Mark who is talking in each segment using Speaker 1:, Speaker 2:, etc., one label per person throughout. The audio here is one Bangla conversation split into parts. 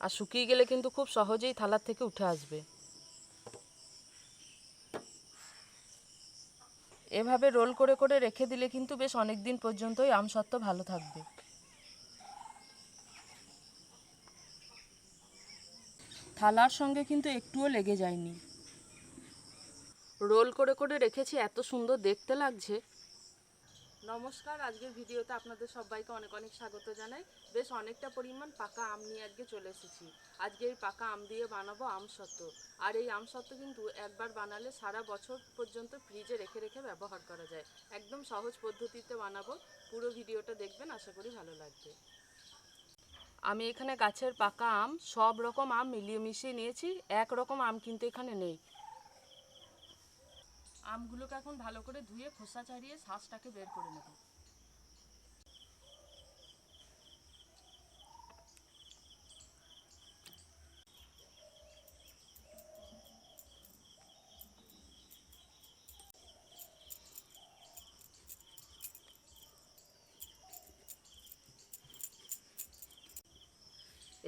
Speaker 1: আর শুকিয়ে গেলে কিন্তু খুব সহজেই থালার থেকে উঠে আসবে। এভাবে রোল করে করে রেখে দিলে কিন্তু বেশ অনেক দিন পর্যন্তই আমসত্ত্ব ভালো থাকবে। থালার সঙ্গে কিন্তু একটুও লেগে যায়নি। রোল করে করে রেখেছি, এত সুন্দর দেখতে লাগছে। নমস্কার, আজকের ভিডিওতে আপনাদের সবাইকে অনেক অনেক স্বাগত জানাই। বেশ অনেকটা পরিমাণ পাকা আম নিয়ে আজকে চলে এসেছি। আজকে এই পাকা আম দিয়ে বানাবো আমসত্ত্ব আর এই আমসত্ত্ব কিন্তু একবার বানালে সারা বছর পর্যন্ত ফ্রিজে রেখে রেখে ব্যবহার করা যায়। একদম সহজ পদ্ধতিতে বানাবো। পুরো ভিডিওটা দেখবেন, আশা করি ভালো লাগবে। আমি এখানে গাছের পাকা আম, সব রকম আম মিলিয়ে মিশিয়ে নিয়েছি। এক রকম আম কিন্তু এখানে নেই। আমগুলোকে এখন ভালো করে ধুয়ে খোসা ছাড়িয়ে শ্বাসটাকে বের করে নেব।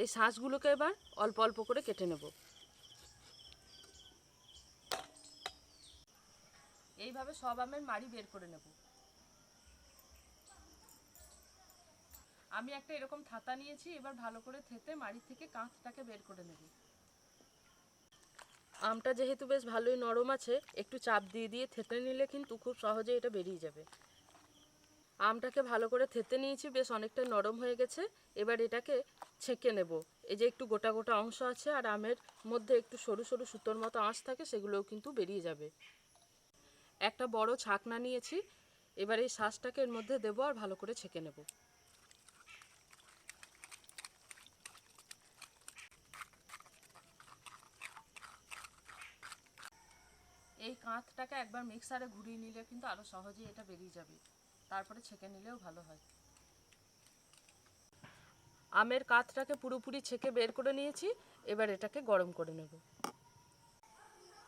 Speaker 1: এই শাঁসগুলোকে এবার অল্প অল্প করে কেটে নেব। এইভাবে সব আমের মাড়ি বের করে নেব। আমি একটা এরকম থাতা নিয়েছি, এবার ভালো করে থেতে মাড়ি থেকে কাঁচটাকে বের করে নেব। আমটা যেহেতু বেশ ভালোই নরম আছে, একটু চাপ দিয়ে দিয়ে থেতে নিলে কিন্তু খুব সহজে এটা বেরিয়ে যাবে। আমটাকে ভালো করে থেতে নিয়েছি, বেশ অনেকটা নরম হয়ে গেছে, এবার এটাকে ছেঁকে নেব। এই যে একটু গোটা গোটা অংশ আছে, আর আমের মধ্যে একটু সরু সরু সুতোর মতো আঁশ থাকে, সেগুলোও কিন্তু বেরিয়ে যাবে। একটা বড় ছাকনা নিয়েছি, এবার এই শ্বাসটাকে এর মধ্যে দেবো আর ভালো করে ছেঁকে নেব। এই কাঁচটাকে একবার মিক্সারে ঘুরিয়ে নিলে কিন্তু আরও সহজেই এটা বেরিয়ে যাবে। তারপরে ছেঁকে নিলেও ভালো হয়। আমের কাঁচটাকে পুরোপুরি ছেঁকে বের করে নিয়েছি, এবার এটাকে গরম করে নেব।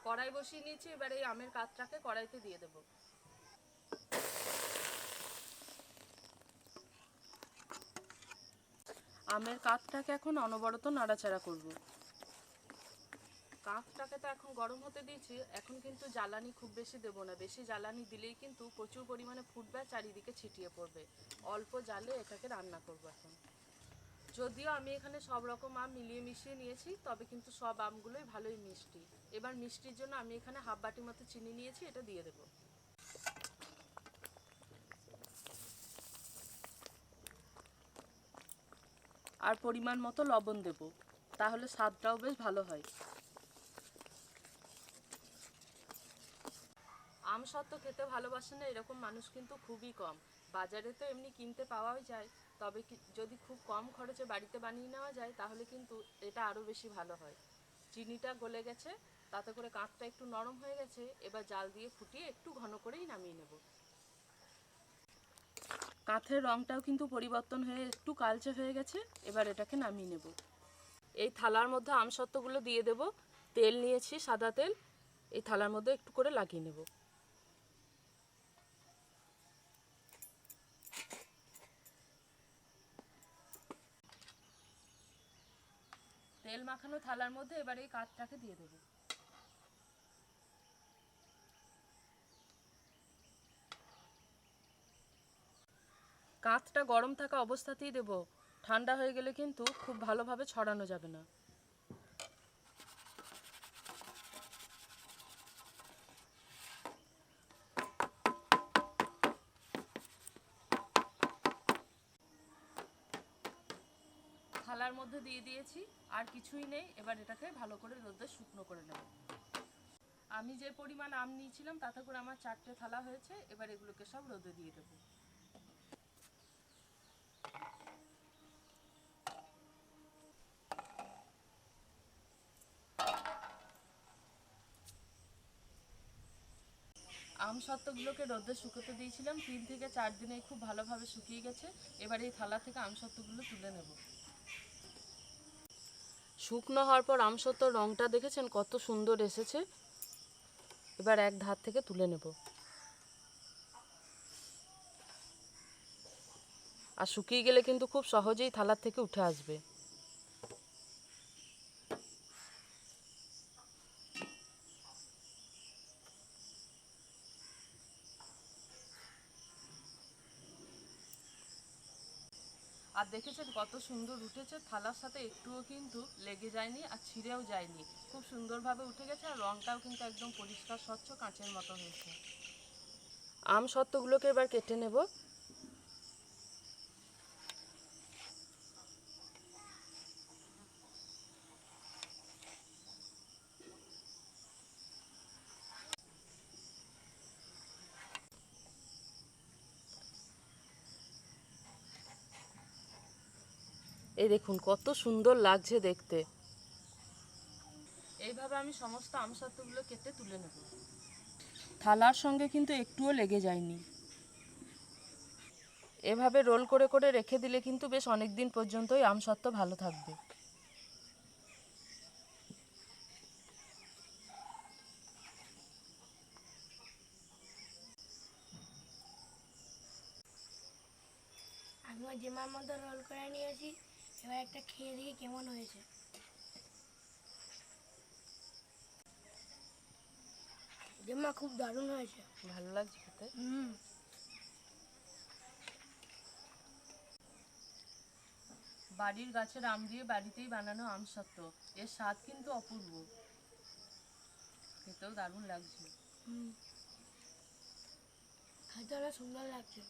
Speaker 1: কড়াই বসিয়ে নিয়েছি, এবার এই আমের কাতটাকে কড়াইতে দিয়ে দেব। আমের কাতটাকে এখন অনবরত নাড়াচাড়া করব। কাঁচটাকে তো এখন গরম হতে দিয়েছি, এখন কিন্তু জ্বালানি খুব বেশি দেবো না। বেশি জ্বালানি দিলেই কিন্তু প্রচুর পরিমাণে ফুটবে চারিদিকে ছিটিয়ে পড়বে। অল্প জালে এটাকে রান্না করব এখন। যদিও আমি এখানে সব রকম আম মিলিয়ে মিশিয়ে নিয়েছি, তবে কিন্তু সব আমগুলোই ভালোই মিষ্টি। এবার মিষ্টির জন্য আমি এখানে হাফ বাটি মতো চিনি নিয়েছি, এটা দিয়ে দেব। আর পরিমাণ মতো লবণ দেব, তাহলে স্বাদটাও বেশ ভালো হয়। আম সত্ত্ব খেতে ভালোবাসে না, এরকম মানুষ কিন্তু খুবই কম। বাজারে তো এমনি কিনতে পাওয়াই যায়। তবে যদি খুব কম খরচে বাড়িতে বানিয়ে নেওয়া যায়, তাহলে কিন্তু এটা আরও বেশি ভালো হয়। চিনিটা গলে গেছে, তাতে করে কাঁচটা একটু নরম হয়ে গেছে, এবার জাল দিয়ে ফুটিয়ে একটু ঘন করেই নামিয়ে নেব। কাঁথের রংটাও কিন্তু পরিবর্তন হয়ে একটু কালচে হয়ে গেছে, এবার এটাকে নামিয়ে নেব। এই থালার মধ্যে আমসত্ত্বগুলো দিয়ে দেব। তেল নিয়েছি, সাদা তেল। এই থালার মধ্যে একটু করে লাগিয়ে নেব। তেল মাখানো থালার মধ্যে এবার এই কাঠটাকে দিয়ে দেবো। কাঁচটা গরম থাকা অবস্থাতেই দেব। ঠান্ডা হয়ে গেলে কিন্তু খুব ভালোভাবে ছড়ানো যাবে না। থালার মধ্যে দিয়ে দিয়েছি, আর কিছুই নেই। এবার এটাকে ভালো করে রোদে শুকনো করে নেব। আমি যে পরিমাণ আম নিয়েছিলাম, তাতে করে আমার চারটে থালা হয়েছে। এবার এগুলোকে সব রোদে দিয়ে দেবো। আম সত্ত্বগুলোকে রোদে শুকোতে দিয়েছিলাম। তিন থেকে চার দিনে খুব ভালোভাবে শুকিয়ে গেছে। এবার এই থালা থেকে আম সত্ত্বগুলো তুলে নেব। শুকনো হওয়ার পর আমসত্ত্বর রঙটা দেখেছেন? কত সুন্দর এসেছে। এবার এক ধার থেকে তুলে নেব। আর শুকিয়ে গেলে কিন্তু খুব সহজেই থালার থেকে উঠে আসবে। আর দেখেছেন কত সুন্দর উঠেছে, থালার সাথে একটুও কিন্তু লেগে যায়নি আর ছিঁড়েও যায়নি। খুব সুন্দরভাবে উঠে গেছে আর রঙটাও কিন্তু একদম পরিষ্কার, স্বচ্ছ, কাঁচের মতো হয়েছে। আম সত্ত্বগুলোকে এবার কেটে নেব। এই দেখুন কত সুন্দর লাগছে দেখতে। এইভাবে আমি সমস্ত আমসত্ত্বগুলো কেটে তুলে নেব। থালার সঙ্গে কিন্তু একটুও লেগে যায়নি। এভাবে রোল করে করে রেখে দিলে কিন্তু বেশ অনেক দিন পর্যন্তই আমসত্ত্ব ভালো থাকবে।
Speaker 2: আমি জেমার মতো রোল করে নিয়েছি এবার একটা খেয়ে দেখি কেমন হয়েছে। খুব দারুণ হয়েছে।
Speaker 1: ভালো লাগছে খেতে?
Speaker 2: হুম।
Speaker 1: বাড়ির গাছের আম দিয়ে বাড়িতেই বানানো আমসত্ত্ব এর স্বাদ কিন্তু অপূর্ব। খেতেও দারুণ লাগছে।
Speaker 2: হুম। খেতে অনেক সুন্দর লাগছে।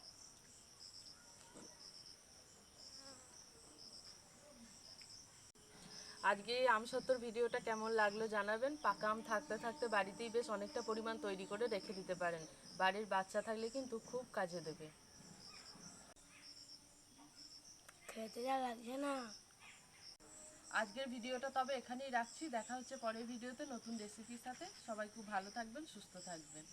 Speaker 1: আজকে এই আমসত্ত্বর ভিডিওটা কেমন লাগল জানাবেন। পাকা আম থাকতে থাকতে বাড়িতেই বেশ অনেকটা পরিমাণ তৈরি করে রেখে দিতে পারেন। বাড়ির বাচ্চা থাকলে কিন্তু খুব কাজে দেবে।
Speaker 2: খেতে যা লাগছে না।
Speaker 1: আজকের ভিডিওটা তবে এখানেই রাখছি। দেখা হচ্ছে পরের ভিডিওতে নতুন রেসিপির সাথে। সবাই খুব ভালো থাকবেন সুস্থ থাকবেন।